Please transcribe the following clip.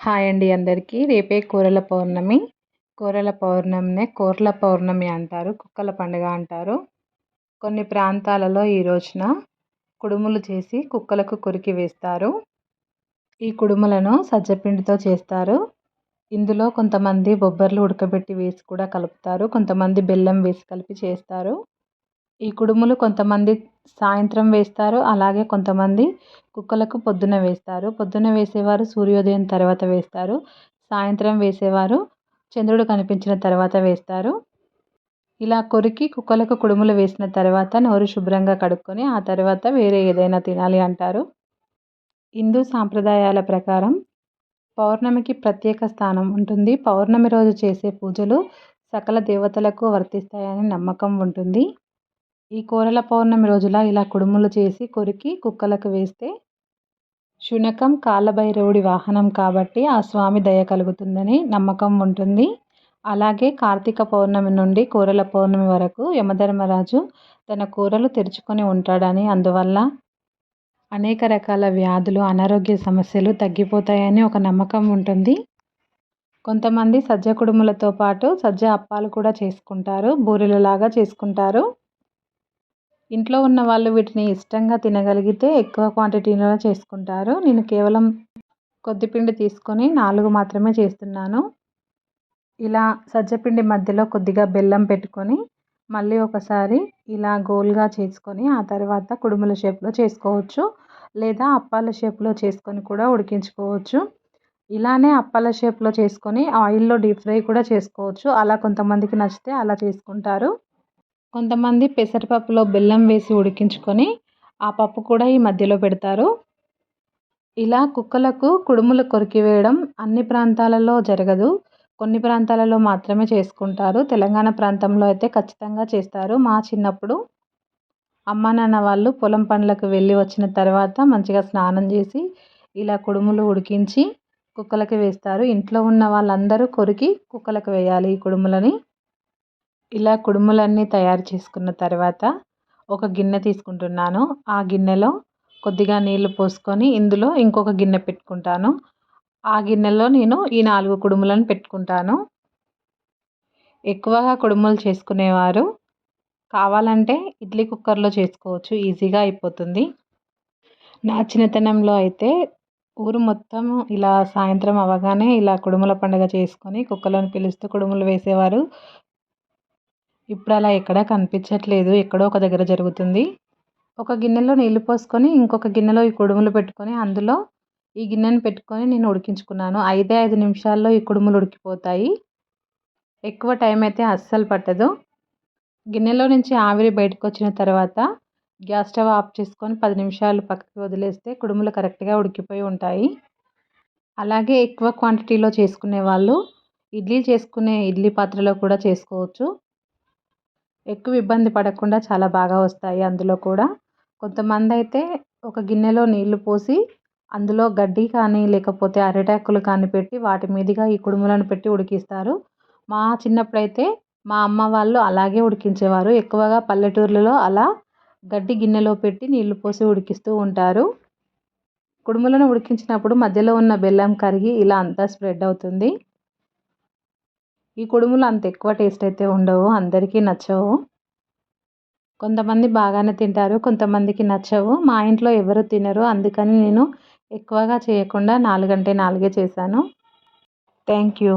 Hi అండి అందరికీ. రేపే కూరల పౌర్ణమి. కూరల పౌర్ణమినే కూరల పౌర్ణమి అంటారు కుక్కల పండుగ అంటారు. కొన్ని ప్రాంతాలలో ఈ రోజున కుడుములు చేసి కుక్కలకు కొరికి వేస్తారు. ఈ కుడుములను సజ్జపిండితో చేస్తారు. ఇందులో కొంతమంది బొబ్బర్లు ఉడకబెట్టి వేసి కూడా కలుపుతారు. కొంతమంది బెల్లం వేసి కలిపి చేస్తారు. ఈ కుడుములు కొంతమంది సాయంత్రం వేస్తారు అలాగే కొంతమంది కుక్కలకు పొద్దున వేస్తారు. పొద్దున వేసేవారు సూర్యోదయం తర్వాత వేస్తారు. సాయంత్రం వేసేవారు చంద్రుడు కనిపించిన తర్వాత వేస్తారు. ఇలా కొరికి కుక్కలకు కుడుములు వేసిన తర్వాత నోరు శుభ్రంగా కడుక్కొని ఆ తర్వాత వేరే ఏదైనా తినాలి అంటారు. హిందూ సాంప్రదాయాల ప్రకారం పౌర్ణమికి ప్రత్యేక స్థానం ఉంటుంది. పౌర్ణమి రోజు చేసే పూజలు సకల దేవతలకు వర్తిస్తాయని నమ్మకం ఉంటుంది. ఈ కోరల పౌర్ణమి రోజుల ఇలా కుడుములు చేసి కొరికి కుక్కలకు వేస్తే శునకం కాలభైరవుడి వాహనం కాబట్టి ఆ స్వామి దయ కలుగుతుందని నమ్మకం ఉంటుంది. అలాగే కార్తీక పౌర్ణమి నుండి కూరల పౌర్ణమి వరకు యమధర్మరాజు తన కూరలు తెరుచుకొని ఉంటాడని అందువల్ల అనేక రకాల వ్యాధులు అనారోగ్య సమస్యలు తగ్గిపోతాయని ఒక నమ్మకం ఉంటుంది. కొంతమంది సజ్జ కుడుములతో పాటు సజ్జ అప్పాలు కూడా చేసుకుంటారు. బూరెలలాగా చేసుకుంటారు. ఇంట్లో ఉన్న వాళ్ళు వీటిని ఇష్టంగా తినగలిగితే ఎక్కువ క్వాంటిటీలో చేసుకుంటారు. నేను కేవలం కొద్దిపిండి తీసుకొని నాలుగు మాత్రమే చేస్తున్నాను. ఇలా సజ్జపిండి మధ్యలో కొద్దిగా బెల్లం పెట్టుకొని మళ్ళీ ఒకసారి ఇలా గోల్గా చేసుకొని ఆ తర్వాత కుడుముల షేప్లో చేసుకోవచ్చు. లేదా అప్పాల షేప్లో చేసుకొని కూడా ఉడికించుకోవచ్చు. ఇలానే అప్పాల షేప్లో చేసుకొని ఆయిల్లో డీప్ ఫ్రై కూడా చేసుకోవచ్చు. అలా కొంతమందికి నచ్చితే అలా చేసుకుంటారు. కొంతమంది పెసరపప్పులో బెల్లం వేసి ఉడికించుకొని ఆ పప్పు కూడా ఈ మధ్యలో పెడతారు. ఇలా కుక్కలకు కుడుములు కొరికివేయడం అన్ని ప్రాంతాలలో జరగదు. కొన్ని ప్రాంతాలలో మాత్రమే చేసుకుంటారు. తెలంగాణ ప్రాంతంలో అయితే ఖచ్చితంగా చేస్తారు. మా చిన్నప్పుడు అమ్మ నాన్న వాళ్ళు పొలం పనులకు వెళ్ళి వచ్చిన తర్వాత మంచిగా స్నానం చేసి ఇలా కుడుములు ఉడికించి కుక్కలకి వేస్తారు. ఇంట్లో ఉన్న వాళ్ళందరూ కొరికి కుక్కలకు వేయాలి ఈ కుడుములని. ఇలా కుడుములన్నీ తయారు చేసుకున్న తర్వాత ఒక గిన్నె తీసుకుంటున్నాను. ఆ గిన్నెలో కొద్దిగా నీళ్ళు పోసుకొని ఇందులో ఇంకొక గిన్నె పెట్టుకుంటాను. ఆ గిన్నెలో నేను ఈ నాలుగు కుడుములను పెట్టుకుంటాను. ఎక్కువగా కుడుములు చేసుకునేవారు. కావాలంటే ఇడ్లీ కుక్కర్లో చేసుకోవచ్చు. ఈజీగా అయిపోతుంది. నా చిన్నతనంలో అయితే ఊరు మొత్తం ఇలా సాయంత్రం అవగానే ఇలా కుడుముల పండుగ చేసుకొని కుక్కలను పిలుస్తూ కుడుములు వేసేవారు. ఇప్పుడు అలా ఎక్కడా కనిపించట్లేదు. ఎక్కడో ఒక దగ్గర జరుగుతుంది. ఒక గిన్నెలో నీళ్ళు పోసుకొని ఇంకొక గిన్నెలో ఈ కుడుములు పెట్టుకొని అందులో ఈ గిన్నెను పెట్టుకొని నేను ఉడికించుకున్నాను. ఐదే ఐదు నిమిషాల్లో ఈ కుడుములు ఉడికిపోతాయి. ఎక్కువ టైం అయితే అస్సలు పట్టదు. గిన్నెలో నుంచి ఆవిరి బయటకు వచ్చిన తర్వాత గ్యాస్ స్టవ్ ఆఫ్ చేసుకొని పది నిమిషాలు పక్కకి వదిలేస్తే కుడుములు కరెక్ట్గా ఉడికిపోయి ఉంటాయి. అలాగే ఎక్కువ క్వాంటిటీలో చేసుకునే వాళ్ళు ఇడ్లీ చేసుకునే ఇడ్లీ పాత్రలో కూడా చేసుకోవచ్చు. ఎక్కువ ఇబ్బంది పడకుండా చాలా బాగా వస్తాయి అందులో కూడా. కొంతమంది అయితే ఒక గిన్నెలో నీళ్ళు పోసి అందులో గడ్డి కానీ లేకపోతే అరిటాకులు కానీ పెట్టి వాటి మీదుగా ఈ కుడుములను పెట్టి ఉడికిస్తారు. మా చిన్నప్పుడైతే మా అమ్మ వాళ్ళు అలాగే ఉడికించేవారు. ఎక్కువగా పల్లెటూర్లలో అలా గడ్డి గిన్నెలో పెట్టి నీళ్ళు పోసి ఉడికిస్తూ ఉంటారు. కుడుములను ఉడికించినప్పుడు మధ్యలో ఉన్న బెల్లం కరిగి ఇలా అంతా స్ప్రెడ్ అవుతుంది. ఈ కుడుములు అంత ఎక్కువ టేస్ట్ అయితే ఉండవు అందరికీ నచ్చవు. కొంతమంది బాగానే తింటారు కొంతమందికి నచ్చవు. మా ఇంట్లో ఎవరు తినరు అందుకని నేను ఎక్కువగా చేయకుండా నాలుగంటే నాలుగే చేశాను. Thank you